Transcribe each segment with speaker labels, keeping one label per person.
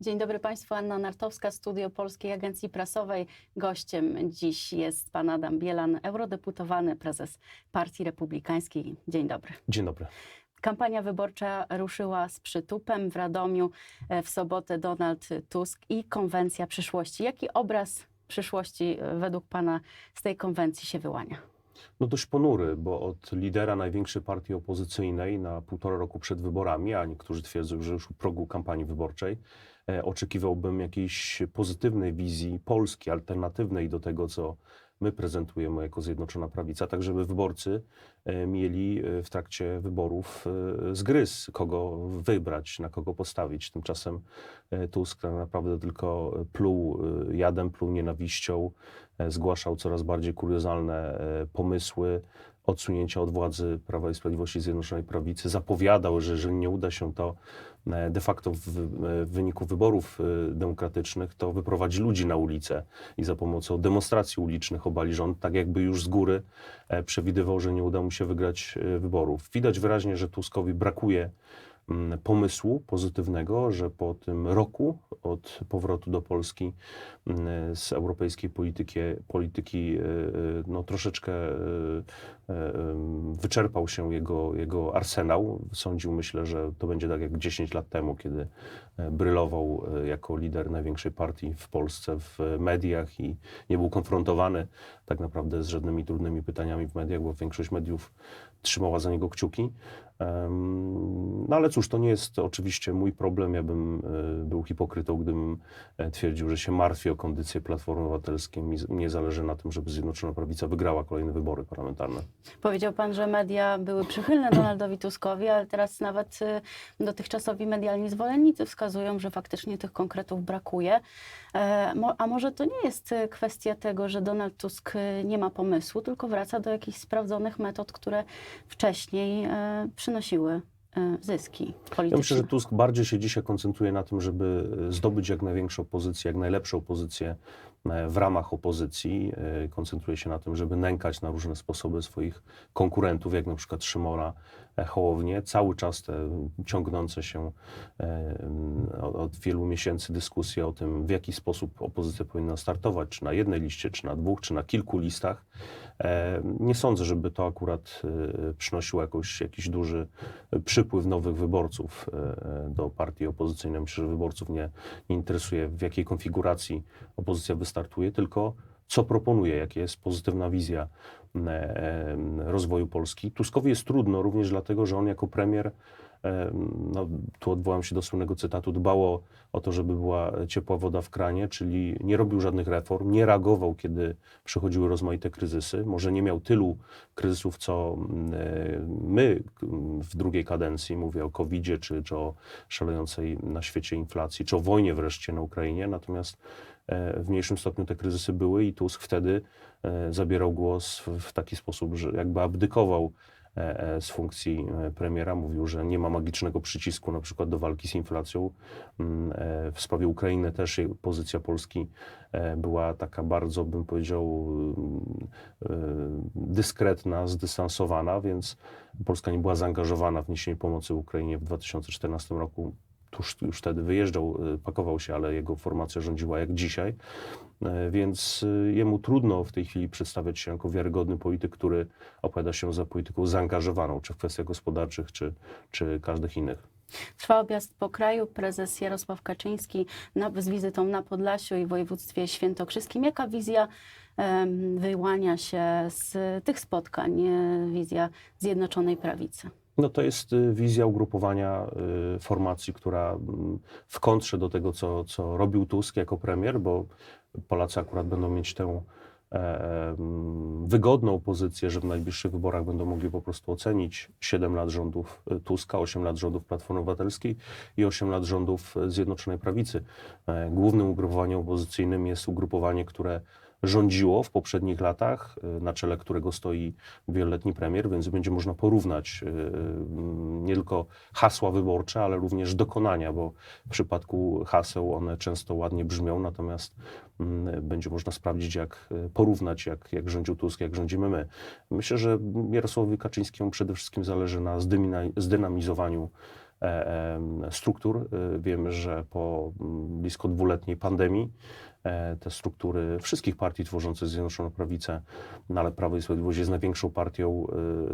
Speaker 1: Dzień dobry Państwu, Anna Nartowska, Studio Polskiej Agencji Prasowej. Gościem dziś jest pan Adam Bielan, eurodeputowany, prezes Partii Republikańskiej. Dzień dobry.
Speaker 2: Dzień dobry.
Speaker 1: Kampania wyborcza ruszyła z przytupem w Radomiu. E, W sobotę Donald Tusk i konwencja przyszłości. Jaki obraz przyszłości e, według pana z tej konwencji się wyłania?
Speaker 2: No dość ponury, bo od lidera największej partii opozycyjnej na półtora roku przed wyborami, a niektórzy twierdzą, że już u progu kampanii wyborczej, oczekiwałbym jakiejś pozytywnej wizji Polski, alternatywnej do tego, co my prezentujemy jako Zjednoczona Prawica, tak żeby wyborcy e, mieli e, w trakcie wyborów e, zgryz, kogo wybrać, na kogo postawić. Tymczasem e, Tusk tak naprawdę tylko pluł e, jadem, pluł nienawiścią, e, zgłaszał coraz bardziej kuriozalne e, pomysły odsunięcia od władzy Prawa i Sprawiedliwości Zjednoczonej Prawicy. Zapowiadał, że jeżeli nie uda się to e, de facto w, w wyniku wyborów e, demokratycznych, to wyprowadzi ludzi na ulicę i za pomocą demonstracji ulicznych obali rząd, tak jakby już z góry e, przewidywał, że nie uda mu się wygrać e, wyborów. Widać wyraźnie, że Tuskowi brakuje mm, pomysłu pozytywnego, że po tym roku od powrotu do Polski mm, z europejskiej polityki, polityki e, e, no, troszeczkę e, e, wyczerpał się jego, jego arsenał. Sądził, myślę, że to będzie tak jak 10 lat temu, kiedy e, brylował e, jako lider największej partii w Polsce w mediach i nie był konfrontowany tak naprawdę z żadnymi trudnymi pytaniami w mediach, bo większość mediów trzymała za niego kciuki. No ale cóż, to nie jest oczywiście mój problem. Ja bym e, był hipokrytą, gdybym e, twierdził, że się martwię o kondycję Platformy Obywatelskiej. Mnie zależy na tym, żeby Zjednoczona Prawica wygrała kolejne wybory parlamentarne.
Speaker 1: Powiedział pan, że media były przychylne Donaldowi Tuskowi, ale teraz nawet y, dotychczasowi medialni zwolennicy wskazują, że faktycznie tych konkretów brakuje. E, A może to nie jest y, kwestia tego, że Donald Tusk y, nie ma pomysłu, tylko wraca do jakichś sprawdzonych metod, które wcześniej e, przynosiły e, zyski polityczne?
Speaker 2: Ja myślę, że Tusk bardziej się dzisiaj koncentruje na tym, żeby zdobyć jak największą pozycję, jak najlepszą pozycję w ramach opozycji. E, Koncentruje się na tym, żeby nękać na różne sposoby swoich konkurentów, jak na przykład Szymona e, Hołownię. Cały czas te ciągnące się e, od wielu miesięcy dyskusje o tym, w jaki sposób opozycja powinna startować, czy na jednej liście, czy na dwóch, czy na kilku listach. E, Nie sądzę, żeby to akurat e, przynosiło jakoś, jakiś duży przypływ nowych wyborców e, do partii opozycyjnej. Myślę, że wyborców nie, nie interesuje, w jakiej konfiguracji opozycja wystartuje, tylko co proponuje, jaka jest pozytywna wizja rozwoju Polski. Tuskowi jest trudno również dlatego, że on jako premier, no, tu odwołam się do słynnego cytatu, dbało o to, żeby była ciepła woda w kranie, czyli nie robił żadnych reform, nie reagował, kiedy przychodziły rozmaite kryzysy. Może nie miał tylu kryzysów, co mm, e, my w drugiej kadencji, mówię o COVID-zie, czy, czy o szalejącej na świecie inflacji, czy o wojnie wreszcie na Ukrainie, natomiast e, w mniejszym stopniu te kryzysy były i Tusk wtedy e, zabierał głos w, taki sposób, że jakby abdykował z funkcji e, premiera. Mówił, że nie ma magicznego przycisku na przykład do walki z inflacją. Mm, e, W sprawie Ukrainy też pozycja Polski e, była taka bardzo, bym powiedział, mm, e, dyskretna, zdystansowana, więc Polska nie była zaangażowana w niesienie pomocy Ukrainie w 2014 roku. Tuż już wtedy wyjeżdżał, e, pakował się, ale jego formacja rządziła jak dzisiaj. E, Więc e, jemu trudno w tej chwili przedstawiać się jako wiarygodny polityk, który opowiada się za polityką zaangażowaną, czy w kwestiach gospodarczych, czy, czy każdych innych.
Speaker 1: Trwa objazd po kraju. Prezes Jarosław Kaczyński na, z wizytą na Podlasiu i województwie świętokrzyskim. Jaka wizja wyłania się z tych spotkań, e, wizja Zjednoczonej Prawicy?
Speaker 2: No to jest y, wizja ugrupowania y, formacji, która mm, w kontrze do tego, co, co robił Tusk jako premier, bo Polacy akurat będą mieć tę e, mm, wygodną pozycję, że w najbliższych wyborach będą mogli po prostu ocenić 7 lat rządów y, Tuska, 8 lat rządów Platformy Obywatelskiej i 8 lat rządów Zjednoczonej Prawicy. E, Głównym ugrupowaniem opozycyjnym jest ugrupowanie, które rządziło w poprzednich latach, y, na czele którego stoi wieloletni premier, więc będzie można porównać y, y, nie tylko hasła wyborcze, ale również dokonania, bo w przypadku haseł one często ładnie brzmią, natomiast mm, będzie można sprawdzić, jak porównać, jak, jak rządził Tusk, jak rządzimy my. Myślę, że Jarosławowi Kaczyńskiemu przede wszystkim zależy na zdynamizowaniu e, em, struktur. E, Wiemy, że po mm, blisko dwuletniej pandemii e, te struktury wszystkich partii tworzących Zjednoczoną Prawicę, no ale Prawo i Sprawiedliwość jest największą partią,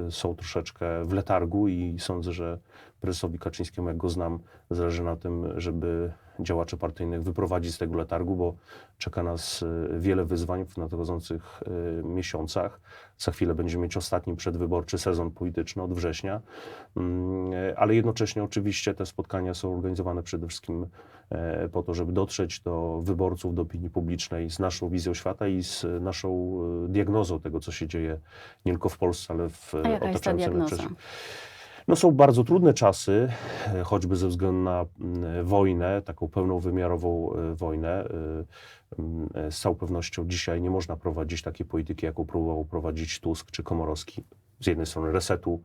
Speaker 2: e, są troszeczkę w letargu i sądzę, że prezesowi Kaczyńskiemu, jak go znam, zależy na tym, żeby działaczy partyjnych wyprowadzić z tego letargu, bo czeka nas e, wiele wyzwań w nadchodzących e, miesiącach. Za chwilę będziemy mieć ostatni przedwyborczy sezon polityczny od września, Mm, e, ale jednocześnie oczywiście te spotkania są organizowane przede wszystkim po to, żeby dotrzeć do wyborców, do opinii publicznej z naszą wizją świata i z naszą diagnozą tego, co się dzieje nie tylko w Polsce, ale w
Speaker 1: A jaka jest ta
Speaker 2: otaczającym
Speaker 1: diagnoza?
Speaker 2: No są bardzo trudne czasy, e, choćby ze względu na wojnę, taką pełną wymiarową e, wojnę. E, Z całą pewnością dzisiaj nie można prowadzić takiej polityki, jaką próbował prowadzić Tusk czy Komorowski. Z jednej strony resetu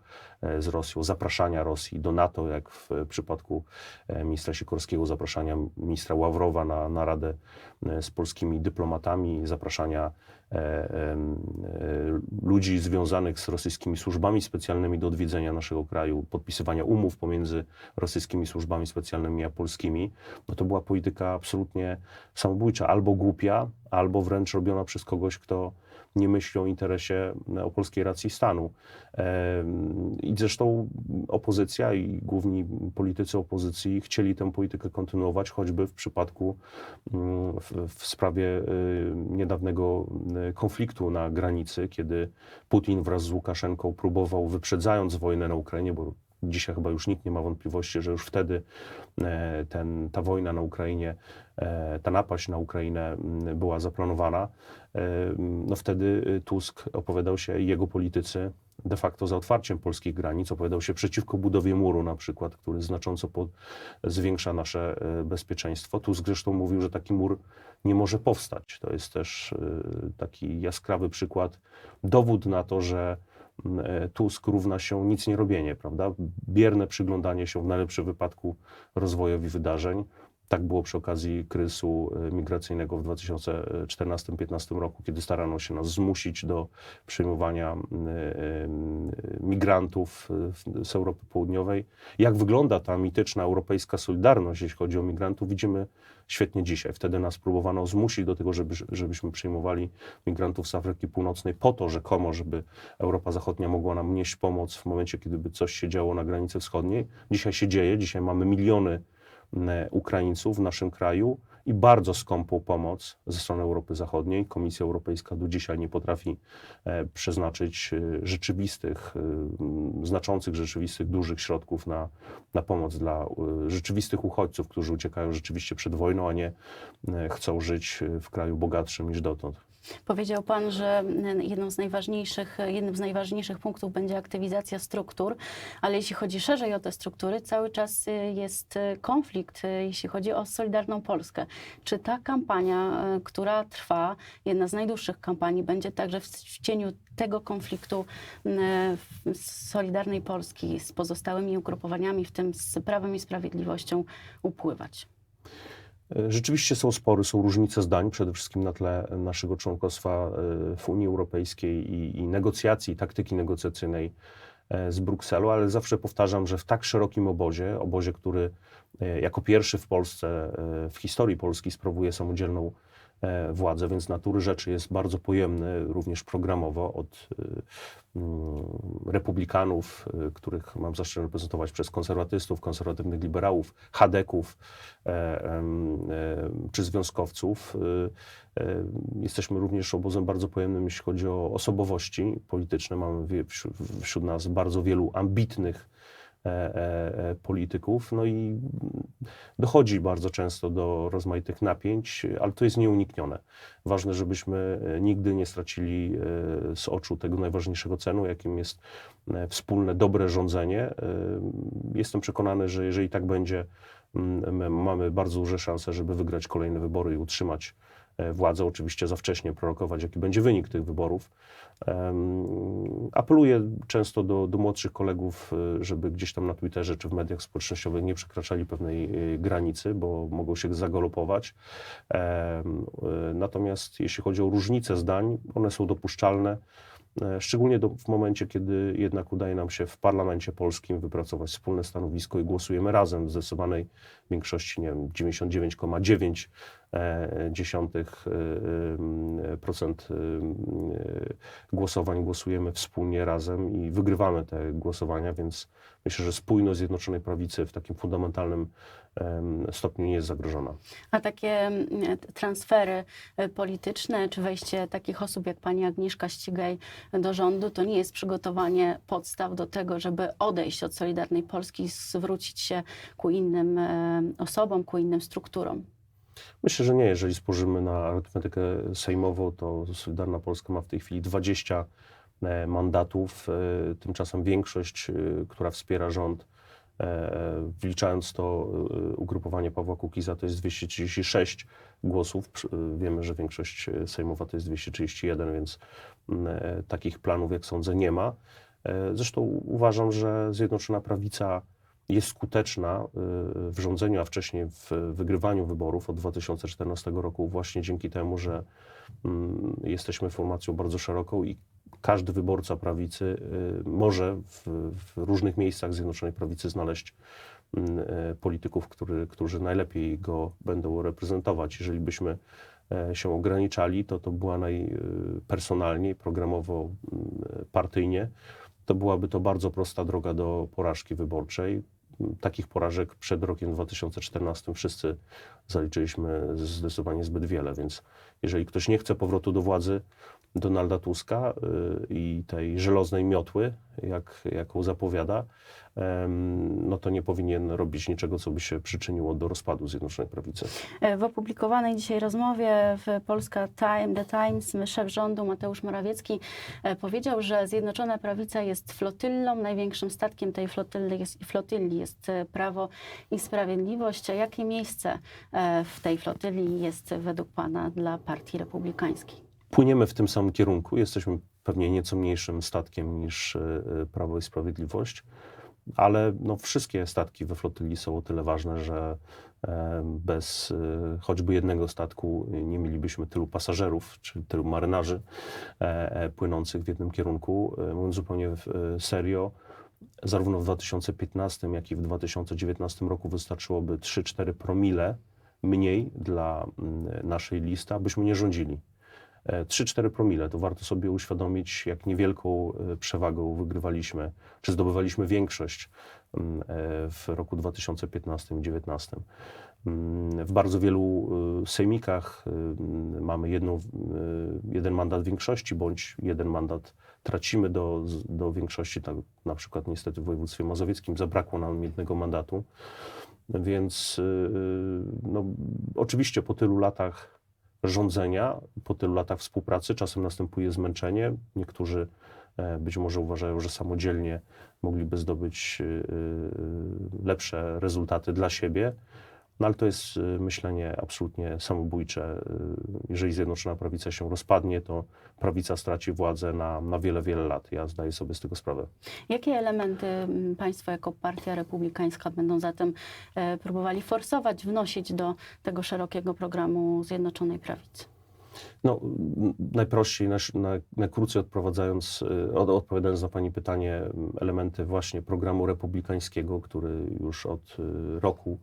Speaker 2: z Rosją, zapraszania Rosji do NATO, jak w e, przypadku e, ministra Sikorskiego, zapraszania ministra Ławrowa na, na radę e, z polskimi dyplomatami, zapraszania e, e, ludzi związanych z rosyjskimi służbami specjalnymi do odwiedzenia naszego kraju, podpisywania umów pomiędzy rosyjskimi służbami specjalnymi a polskimi, no to była polityka absolutnie samobójcza, albo głupia, albo wręcz robiona przez kogoś, kto nie myśli o interesie, e, o polskiej racji stanu. I zresztą opozycja i główni politycy opozycji chcieli tę politykę kontynuować, choćby w przypadku mm, w, w sprawie y, niedawnego y, konfliktu na granicy, kiedy Putin wraz z Łukaszenką próbował, wyprzedzając wojnę na Ukrainie, bo dzisiaj chyba już nikt nie ma wątpliwości, że już wtedy e, ten, ta wojna na Ukrainie, e, ta napaść na Ukrainę m, była zaplanowana. E, No wtedy y, Tusk opowiadał się, jego politycy, de facto za otwarciem polskich granic, opowiadał się przeciwko budowie muru na przykład, który znacząco po, zwiększa nasze e, bezpieczeństwo. Tusk zresztą mówił, że taki mur nie może powstać. To jest też e, taki jaskrawy przykład, dowód na to, że e, Tusk równa się nic nie robienie, prawda? Bierne przyglądanie się w najlepszym wypadku rozwojowi wydarzeń. Tak było przy okazji kryzysu e, migracyjnego w 2014-2015 roku, kiedy starano się nas zmusić do przyjmowania e, migrantów e, z Europy Południowej. Jak wygląda ta mityczna europejska solidarność, jeśli chodzi o migrantów, widzimy świetnie dzisiaj. Wtedy nas próbowano zmusić do tego, żeby, żebyśmy przyjmowali migrantów z Afryki Północnej po to rzekomo, żeby Europa Zachodnia mogła nam nieść pomoc w momencie, kiedy by coś się działo na granicy wschodniej. Dzisiaj się dzieje, dzisiaj mamy miliony Ukraińców w naszym kraju i bardzo skąpą pomoc ze strony Europy Zachodniej. Komisja Europejska do dzisiaj nie potrafi e, przeznaczyć e, rzeczywistych, e, znaczących, rzeczywistych, dużych środków na, na pomoc dla e, rzeczywistych uchodźców, którzy uciekają rzeczywiście przed wojną, a nie e, chcą żyć e, w kraju bogatszym niż dotąd.
Speaker 1: Powiedział Pan, że jedną z najważniejszych, jednym z najważniejszych punktów będzie aktywizacja struktur, ale jeśli chodzi szerzej o te struktury, cały czas y, jest y, konflikt, y, jeśli chodzi o Solidarną Polskę. Czy ta kampania, która trwa, jedna z najdłuższych kampanii, będzie także w, cieniu tego konfliktu Solidarnej Polski z pozostałymi ugrupowaniami, w tym z Prawem i Sprawiedliwością, upływać?
Speaker 2: Rzeczywiście są spory, są różnice zdań, przede wszystkim na tle naszego członkostwa e, w Unii Europejskiej i, i negocjacji, taktyki negocjacyjnej e, z Brukselą, ale zawsze powtarzam, że w tak szerokim obozie, obozie, który e, jako pierwszy w Polsce, w historii Polski sprawuje samodzielną władzę, więc natury rzeczy jest bardzo pojemny, również programowo od e, mm, republikanów, e, których mam zaszczyt reprezentować przez konserwatystów, konserwatywnych liberałów, chadeków e, e, czy związkowców. E, e, Jesteśmy również obozem bardzo pojemnym, jeśli chodzi o osobowości polityczne. Mamy wśród, nas bardzo wielu ambitnych e, e, e, polityków, no i dochodzi bardzo często do rozmaitych napięć, ale to jest nieuniknione. Ważne, żebyśmy e, nigdy nie stracili e, z oczu tego najważniejszego celu, jakim jest e, wspólne, dobre rządzenie. E, Jestem przekonany, że jeżeli tak będzie, my mamy bardzo duże szanse, żeby wygrać kolejne wybory i utrzymać e, władzę. Oczywiście za wcześnie prorokować, jaki będzie wynik tych wyborów. Apeluję często do, do młodszych kolegów, e, żeby gdzieś tam na Twitterze czy w mediach społecznościowych nie przekraczali pewnej e, granicy, bo mogą się zagalopować. Natomiast jeśli chodzi o różnice zdań, one są dopuszczalne. E, szczególnie do, w momencie, kiedy jednak udaje nam się w parlamencie polskim wypracować wspólne stanowisko i głosujemy razem w zdecydowanej większości, nie wiem, 99,9 e, dziesiątych procent e, głosowań głosujemy wspólnie razem i wygrywamy te głosowania, więc myślę, że spójność Zjednoczonej Prawicy w takim fundamentalnym stopniu nie jest zagrożona.
Speaker 1: A takie transfery e, polityczne, czy wejście takich osób jak pani Agnieszka Ścigaj do rządu, to nie jest przygotowanie podstaw do tego, żeby odejść od Solidarnej Polski i zwrócić się ku innym e, osobom, ku innym strukturom.
Speaker 2: Myślę, że nie. Jeżeli spojrzymy na arytmetykę sejmową, to Solidarna Polska ma w tej chwili 20 e, mandatów. e, Tymczasem większość, e, która wspiera rząd, e, wliczając to e, ugrupowanie Pawła Kukiza, to jest 236 głosów. E, Wiemy, że większość e, sejmowa to jest 231, więc e, takich planów, jak sądzę, nie ma. E, Zresztą uważam, że Zjednoczona Prawica jest skuteczna w rządzeniu, a wcześniej w wygrywaniu wyborów od 2014 roku właśnie dzięki temu, że jesteśmy formacją bardzo szeroką i każdy wyborca prawicy y, może w, w różnych miejscach Zjednoczonej Prawicy znaleźć mm, e, polityków, który, którzy najlepiej go będą reprezentować. Jeżeli byśmy e, się ograniczali, to to była najpersonalniej, programowo, mm, partyjnie, to byłaby to bardzo prosta droga do porażki wyborczej. Takich porażek przed rokiem 2014 wszyscy zaliczyliśmy zdecydowanie zbyt wiele, więc jeżeli ktoś nie chce powrotu do władzy Donalda Tuska y, i tej żelaznej miotły, jak, jaką zapowiada, no to nie powinien robić niczego, co by się przyczyniło do rozpadu Zjednoczonej Prawicy.
Speaker 1: E, W opublikowanej dzisiaj rozmowie w Polska Time, The Times szef rządu Mateusz Morawiecki e, powiedział, że Zjednoczona Prawica jest flotyllą, największym statkiem tej flotyli jest, flotyli jest e, Prawo i Sprawiedliwość. Jakie miejsce w tej flotyli jest według Pana dla Partii Republikańskiej?
Speaker 2: Płyniemy w tym samym kierunku. Jesteśmy pewnie nieco mniejszym statkiem niż e, e, Prawo i Sprawiedliwość, ale no, wszystkie statki we flotyli są o tyle ważne, że e, bez choćby jednego statku nie mielibyśmy tylu pasażerów czy tylu marynarzy płynących w jednym kierunku. Mówiąc zupełnie serio, zarówno w 2015, jak i w 2019 roku wystarczyłoby 3-4 promile mniej dla mm, naszej listy, abyśmy nie rządzili. E, 3-4 promile, to warto sobie uświadomić, jak niewielką e, przewagą wygrywaliśmy, czy zdobywaliśmy większość mm, e, w roku 2015 i 2019. Mm, W bardzo wielu e, sejmikach mamy jedną, jeden mandat większości, bądź jeden mandat tracimy do, do większości, tak na przykład niestety w województwie mazowieckim zabrakło nam jednego mandatu. Więc no, oczywiście po tylu latach rządzenia, po tylu latach współpracy czasem następuje zmęczenie. Niektórzy e, być może uważają, że samodzielnie mogliby zdobyć y, y, lepsze rezultaty dla siebie. No ale to jest y, myślenie absolutnie samobójcze. Y, Jeżeli Zjednoczona Prawica się rozpadnie, to prawica straci władzę na, na wiele, wiele lat. Ja zdaję sobie z tego sprawę.
Speaker 1: Jakie elementy m, Państwo jako Partia Republikańska będą zatem e, próbowali forsować, wnosić do tego szerokiego programu Zjednoczonej Prawicy?
Speaker 2: No, najprościej, nasz- na, najkrócej odprowadzając, y, od, odpowiadając na Pani pytanie, m, elementy właśnie programu republikańskiego, który już od y, roku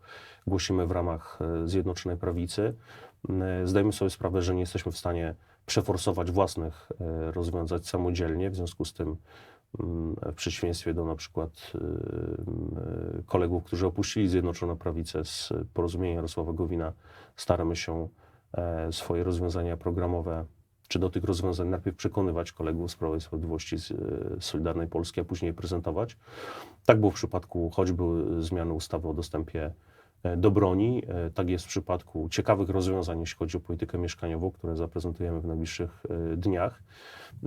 Speaker 2: głosimy w ramach y, Zjednoczonej Prawicy. Zdajemy sobie sprawę, że nie jesteśmy w stanie przeforsować własnych rozwiązań samodzielnie, w związku z tym mm, w przeciwieństwie do na przykład y, kolegów, którzy opuścili Zjednoczoną Prawicę z porozumienia Jarosława Gowina, staramy się swoje rozwiązania programowe, czy do tych rozwiązań najpierw przekonywać kolegów z Prawa i Sprawiedliwości z e, Solidarnej Polski, a później prezentować. Tak było w przypadku choćby zmiany ustawy o dostępie e, do broni. E, Tak jest w przypadku ciekawych rozwiązań, jeśli chodzi o politykę mieszkaniową, które zaprezentujemy w najbliższych e, dniach.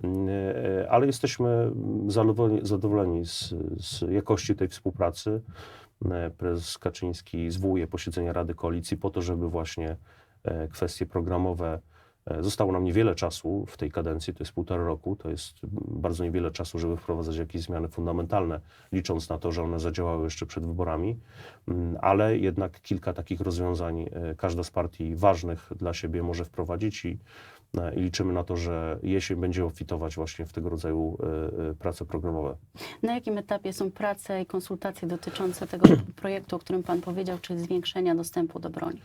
Speaker 2: Mm, e, Ale jesteśmy zadowoleni, z, z jakości tej współpracy. E, Prezes Kaczyński zwołuje posiedzenia Rady Koalicji po to, żeby właśnie e, kwestie programowe. e, Zostało nam niewiele czasu w tej kadencji, to jest półtora roku, to jest bardzo niewiele czasu, żeby wprowadzać jakieś zmiany fundamentalne, licząc na to, że one zadziałały jeszcze przed wyborami, Mm, ale jednak kilka takich rozwiązań e, każda z partii ważnych dla siebie może wprowadzić i e, i liczymy na to, że jesień będzie obfitować właśnie w tego rodzaju e, e, prace programowe.
Speaker 1: Na jakim etapie są prace i konsultacje dotyczące tego projektu, o którym Pan powiedział, czyli zwiększenia dostępu do broni?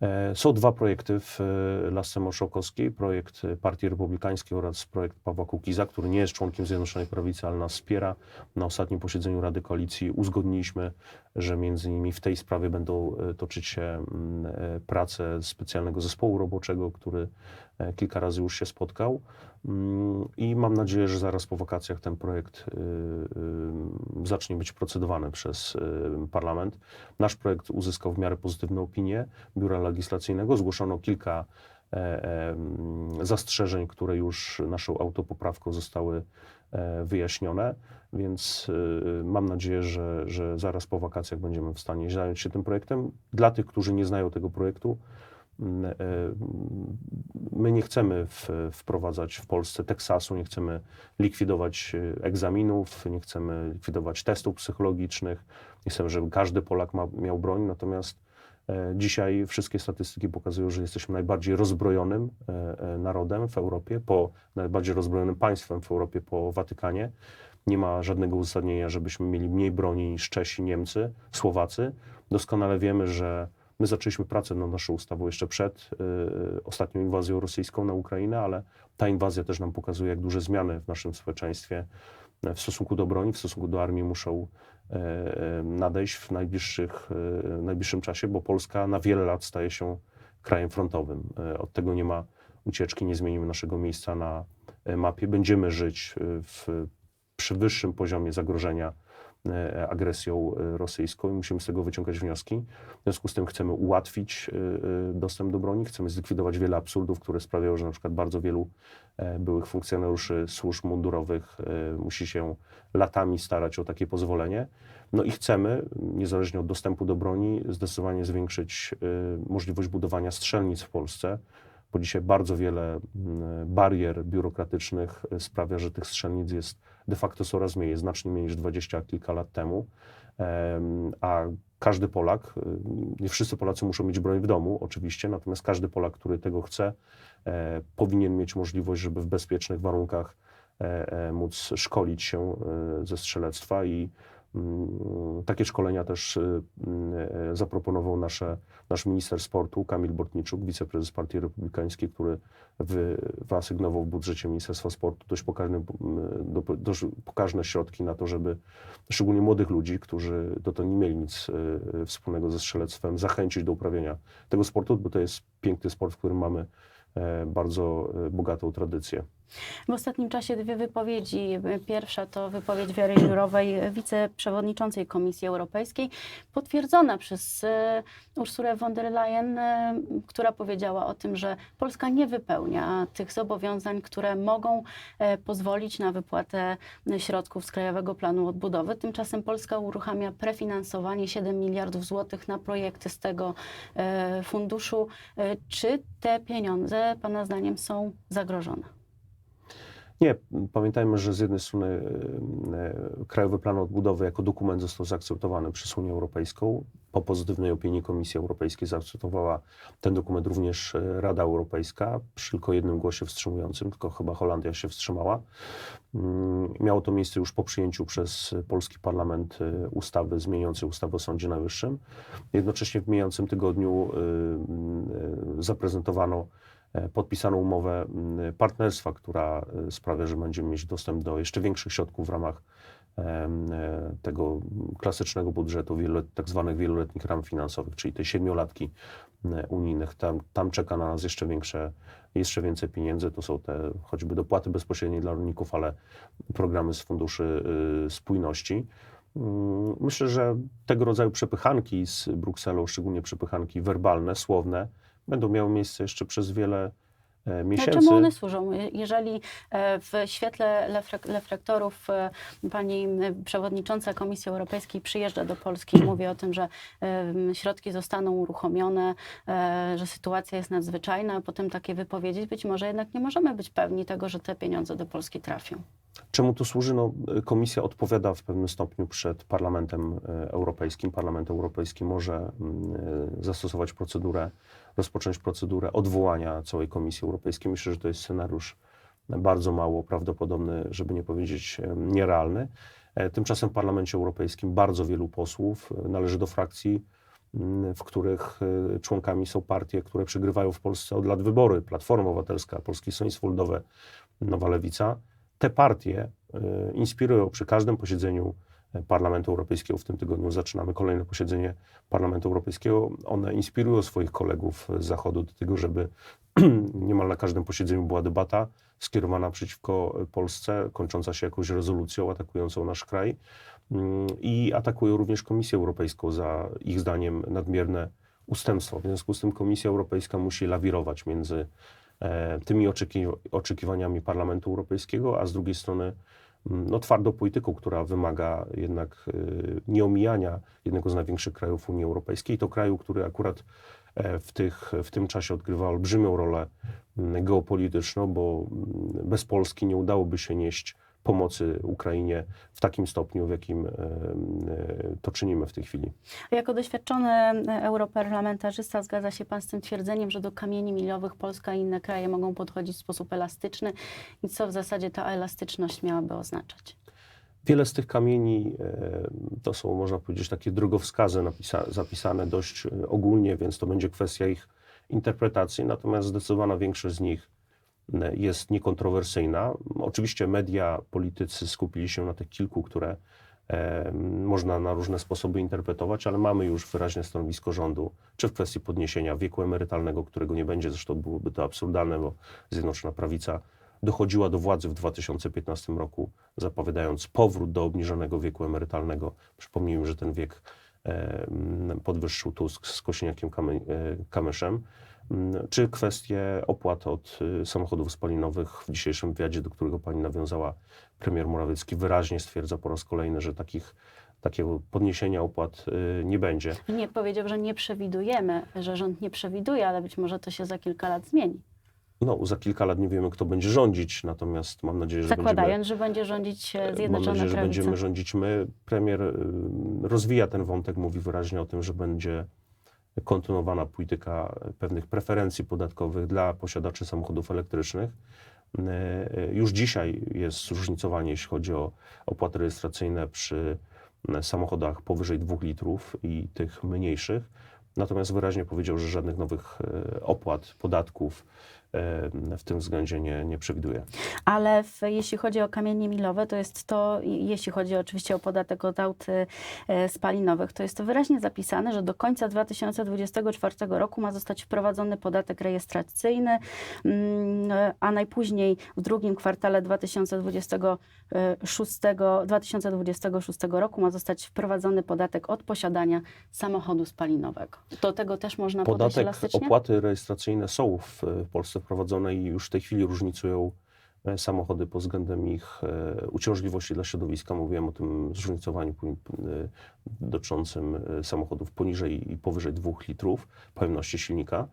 Speaker 2: E, Są dwa projekty w e, Lasce Marszałkowskiej. Projekt e, Partii Republikańskiej oraz projekt Pawła Kukiza, który nie jest członkiem Zjednoczonej Prawicy, ale nas wspiera. Na ostatnim posiedzeniu Rady Koalicji uzgodniliśmy, że między innymi w tej sprawie będą toczyć się mm, prace specjalnego zespołu roboczego, który kilka razy już się spotkał. Mm, I mam nadzieję, że zaraz po wakacjach ten projekt y, y, zacznie być procedowany przez y, parlament. Nasz projekt uzyskał w miarę pozytywne opinie Biura Legislacyjnego. Zgłoszono kilka e, e, zastrzeżeń, które już naszą autopoprawką zostały e, wyjaśnione, więc mam nadzieję, że, że zaraz po wakacjach będziemy w stanie zająć się tym projektem. Dla tych, którzy nie znają tego projektu, e, My nie chcemy w, wprowadzać w Polsce Teksasu, nie chcemy likwidować e, egzaminów, nie chcemy likwidować testów psychologicznych, nie chcemy, żeby każdy Polak ma, miał broń, natomiast e, dzisiaj wszystkie statystyki pokazują, że jesteśmy najbardziej rozbrojonym e, e, narodem w Europie, po najbardziej rozbrojonym państwem w Europie po Watykanie. Nie ma żadnego uzasadnienia, żebyśmy mieli mniej broni niż Czesi, Niemcy, Słowacy. Doskonale wiemy, że My zaczęliśmy pracę nad naszą ustawą jeszcze przed y, ostatnią inwazją rosyjską na Ukrainę, ale ta inwazja też nam pokazuje, jak duże zmiany w naszym społeczeństwie e, w stosunku do broni, w stosunku do armii muszą e, nadejść w najbliższych, e, najbliższym czasie, bo Polska na wiele lat staje się krajem frontowym. Od tego nie ma ucieczki, nie zmienimy naszego miejsca na mapie. Będziemy żyć w, przy wyższym poziomie zagrożenia agresją e, rosyjską i musimy z tego wyciągać wnioski. W związku z tym chcemy ułatwić e, e, dostęp do broni, chcemy zlikwidować wiele absurdów, które sprawiają, że na przykład bardzo wielu e, byłych funkcjonariuszy służb mundurowych e, musi się latami starać o takie pozwolenie. No i chcemy, niezależnie od dostępu do broni, zdecydowanie zwiększyć e, możliwość budowania strzelnic w Polsce, bo dzisiaj bardzo wiele mm, barier biurokratycznych e, sprawia, że tych strzelnic jest de facto coraz mniej, znacznie mniej niż dwadzieścia kilka lat temu. Em, A każdy Polak, y, nie wszyscy Polacy muszą mieć broń w domu, oczywiście, natomiast każdy Polak, który tego chce, e, powinien mieć możliwość, żeby w bezpiecznych warunkach e, e, móc szkolić się e, ze strzelectwa i takie szkolenia też y, mm, e, zaproponował nasze, nasz minister sportu Kamil Bortniczuk, wiceprezes Partii Republikańskiej, który wy, wyasygnował w budżecie Ministerstwa Sportu dość pokaźne, dość pokaźne środki na to, żeby szczególnie młodych ludzi, którzy dotąd nie mieli nic e, wspólnego ze strzelectwem, zachęcić do uprawiania tego sportu, bo to jest piękny sport, w którym mamy e, bardzo e, bogatą tradycję.
Speaker 1: W ostatnim czasie dwie wypowiedzi. Pierwsza to wypowiedź Wiary Jurowej, wiceprzewodniczącej Komisji Europejskiej, potwierdzona przez e, Ursulę von der Leyen, e, która powiedziała o tym, że Polska nie wypełnia tych zobowiązań, które mogą e, pozwolić na wypłatę środków z Krajowego Planu Odbudowy. Tymczasem Polska uruchamia prefinansowanie 7 miliardów złotych na projekty z tego funduszu. Czy te pieniądze, Pana zdaniem, są zagrożone?
Speaker 2: Nie, pamiętajmy, że z jednej strony e, Krajowy Plan Odbudowy jako dokument został zaakceptowany przez Unię Europejską. Po pozytywnej opinii Komisji Europejskiej zaakceptowała ten dokument również e, Rada Europejska, przy tylko jednym głosie wstrzymującym, tylko chyba Holandia się wstrzymała. Mm, Miało to miejsce już po przyjęciu przez polski parlament e, ustawy zmieniającej ustawę o Sądzie Najwyższym. Jednocześnie w mijającym tygodniu e, e, zaprezentowano e, podpisaną umowę mm, partnerstwa, która e, sprawia, że będziemy mieć dostęp do jeszcze większych środków w ramach e, tego klasycznego budżetu, tak zwanych wieloletnich ram finansowych, czyli tej siedmiolatki unijnych. Tam, tam czeka na nas jeszcze większe, jeszcze więcej pieniędzy. To są te choćby dopłaty bezpośrednie dla rolników, ale programy z funduszy y, spójności. Mm, Myślę, że tego rodzaju przepychanki z Brukselą, szczególnie przepychanki werbalne, słowne, będą miały miejsce jeszcze przez wiele e,
Speaker 1: A
Speaker 2: miesięcy.
Speaker 1: czemu one służą? Jeżeli e, w świetle reflektorów e, pani przewodnicząca Komisji Europejskiej przyjeżdża do Polski i mówi o tym, że środki zostaną uruchomione, że sytuacja jest nadzwyczajna, a potem takie wypowiedzi, być może jednak nie możemy być pewni tego, że te pieniądze do Polski trafią.
Speaker 2: Czemu to służy? No, komisja odpowiada w pewnym stopniu przed Parlamentem Europejskim. Parlament Europejski może zastosować procedurę, rozpocząć procedurę odwołania całej Komisji Europejskiej. Myślę, że to jest scenariusz bardzo mało prawdopodobny, żeby nie powiedzieć e, nierealny. E, Tymczasem w Parlamencie Europejskim bardzo wielu posłów e, należy do frakcji, mm, w których członkami są partie, które przegrywają w Polsce od lat wybory. Platforma Obywatelska, Polskie Stronnictwo Ludowe, Nowa Lewica. Te partie inspirują przy każdym posiedzeniu Parlamentu Europejskiego. W tym tygodniu zaczynamy kolejne posiedzenie Parlamentu Europejskiego. One inspirują swoich kolegów z Zachodu do tego, żeby niemal na każdym posiedzeniu była debata skierowana przeciwko Polsce, kończąca się jakąś rezolucją atakującą nasz kraj. Mm, I atakują również Komisję Europejską za ich zdaniem nadmierne ustępstwo. W związku z tym Komisja Europejska musi lawirować między e, tymi oczeki, oczekiwaniami Parlamentu Europejskiego, a z drugiej strony no, twardą polityką, która wymaga jednak y, nieomijania jednego z największych krajów Unii Europejskiej. To kraju, który akurat e, w, tych, w tym czasie odgrywa olbrzymią rolę mm, geopolityczną, bo mm, bez Polski nie udałoby się nieść pomocy Ukrainie w takim stopniu, w jakim e, to czynimy w tej chwili.
Speaker 1: Jako doświadczony e, europarlamentarzysta zgadza się Pan z tym twierdzeniem, że do kamieni milowych Polska i inne kraje mogą podchodzić w sposób elastyczny i co w zasadzie ta elastyczność miałaby oznaczać?
Speaker 2: Wiele z tych kamieni e, to są, można powiedzieć, takie drogowskazy napisa- zapisane dość ogólnie, więc to będzie kwestia ich interpretacji, natomiast zdecydowana większość z nich jest niekontrowersyjna. Oczywiście media, politycy skupili się na tych kilku, które e, można na różne sposoby interpretować, ale mamy już wyraźne stanowisko rządu, czy w kwestii podniesienia wieku emerytalnego, którego nie będzie, zresztą byłoby to absurdalne, bo Zjednoczona Prawica dochodziła do władzy w 2015 roku, zapowiadając powrót do obniżonego wieku emerytalnego. Przypomnijmy, że ten wiek e, podwyższył Tusk z Kośniakiem Kamy, e, Kamyszem. Mm, Czy kwestie opłat od y, samochodów spalinowych w dzisiejszym wywiadzie, do którego pani nawiązała, premier Morawiecki wyraźnie stwierdza po raz kolejny, że takich, takiego podniesienia opłat y, nie będzie.
Speaker 1: Nie powiedział, że nie przewidujemy, że rząd nie przewiduje, ale być może to się za kilka lat zmieni.
Speaker 2: No, za kilka lat nie wiemy, kto będzie rządzić, natomiast mam nadzieję, że będziemy...
Speaker 1: Zakładając, że będzie rządzić e,
Speaker 2: Mam
Speaker 1: Zjednoczona
Speaker 2: nadzieję, że będziemy rządzić my. Premier y, rozwija ten wątek, mówi wyraźnie o tym, że będzie kontynuowana polityka pewnych preferencji podatkowych dla posiadaczy samochodów elektrycznych. Y, Już dzisiaj jest zróżnicowanie, jeśli chodzi o opłaty rejestracyjne przy samochodach powyżej 2 litrów i tych mniejszych. Natomiast wyraźnie powiedział, że żadnych nowych y, opłat, podatków w tym względzie nie, nie przewiduje.
Speaker 1: Ale w, jeśli chodzi o kamienie milowe, to jest to, jeśli chodzi oczywiście o podatek od aut y, e, spalinowych, to jest to wyraźnie zapisane, że do końca 2024 roku ma zostać wprowadzony podatek rejestracyjny, mm, a najpóźniej w drugim kwartale 2026, 2026 roku ma zostać wprowadzony podatek od posiadania samochodu spalinowego. Do tego też można
Speaker 2: Podatek,
Speaker 1: elastycznie?
Speaker 2: opłaty rejestracyjne są w Polsce wprowadzone i już w tej chwili różnicują e, samochody pod względem ich e, uciążliwości dla środowiska. Mówiłem o tym zróżnicowaniu e, dotyczącym samochodów poniżej i powyżej 2 litrów pojemności silnika.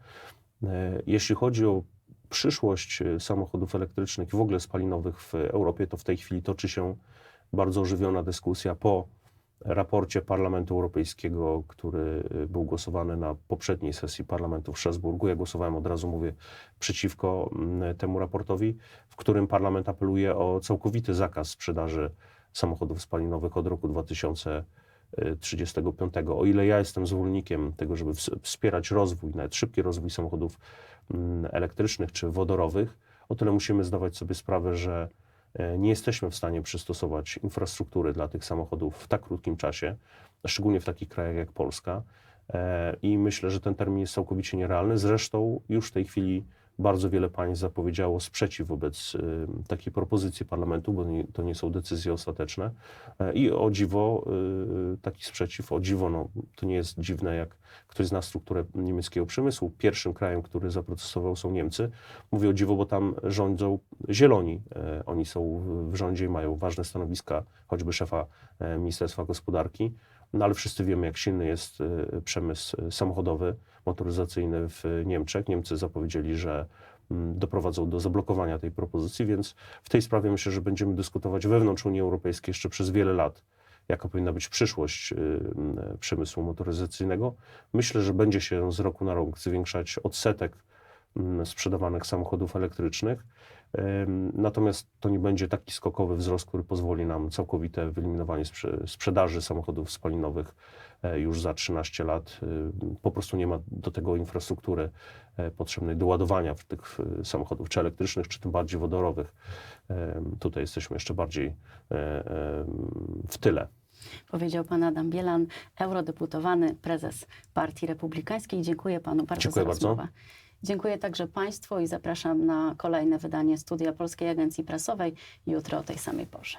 Speaker 2: Jeśli chodzi o przyszłość samochodów elektrycznych i w ogóle spalinowych w Europie, to w tej chwili toczy się bardzo ożywiona dyskusja po raporcie Parlamentu Europejskiego, który y, był głosowany na poprzedniej sesji Parlamentu w Strasburgu. Ja głosowałem od razu, mówię, przeciwko mm, temu raportowi, w którym Parlament apeluje o całkowity zakaz sprzedaży samochodów spalinowych od roku 2035. O ile ja jestem zwolennikiem tego, żeby ws- wspierać rozwój, nawet szybki rozwój samochodów mm, elektrycznych czy wodorowych, o tyle musimy zdawać sobie sprawę, że nie jesteśmy w stanie przystosować infrastruktury dla tych samochodów w tak krótkim czasie, szczególnie w takich krajach jak Polska. E, I myślę, że ten termin jest całkowicie nierealny. Zresztą już w tej chwili bardzo wiele państw zapowiedziało sprzeciw wobec y, takiej propozycji parlamentu, bo to nie są decyzje ostateczne. E, I o dziwo, y, taki sprzeciw, o dziwo, no, to nie jest dziwne, jak ktoś zna strukturę niemieckiego przemysłu. Pierwszym krajem, który zaprotestował są Niemcy. Mówię o dziwo, bo tam rządzą zieloni. E, Oni są w- w rządzie i mają ważne stanowiska, choćby szefa e, Ministerstwa Gospodarki. No ale wszyscy wiemy, jak silny jest e, przemysł e, samochodowy, motoryzacyjny w Niemczech. Niemcy zapowiedzieli, że mm, doprowadzą do zablokowania tej propozycji, więc w tej sprawie myślę, że będziemy dyskutować wewnątrz Unii Europejskiej jeszcze przez wiele lat, jaka powinna być przyszłość y, y, przemysłu motoryzacyjnego. Myślę, że będzie się z roku na rok zwiększać odsetek mm, sprzedawanych samochodów elektrycznych. Natomiast to nie będzie taki skokowy wzrost, który pozwoli nam całkowite wyeliminowanie sprze- sprzedaży samochodów spalinowych e, już za 13 lat. Ym, Po prostu nie ma do tego infrastruktury e, potrzebnej do ładowania tych e, samochodów, czy elektrycznych, czy tym bardziej wodorowych. Tutaj jesteśmy jeszcze bardziej e, w tyle.
Speaker 1: Powiedział pan Adam Bielan, eurodeputowany prezes Partii Republikańskiej. Dziękuję panu bardzo
Speaker 2: Dziękuję
Speaker 1: za
Speaker 2: bardzo.
Speaker 1: Dziękuję także państwu i zapraszam na kolejne wydanie Studia Polskiej Agencji Prasowej jutro o tej samej porze.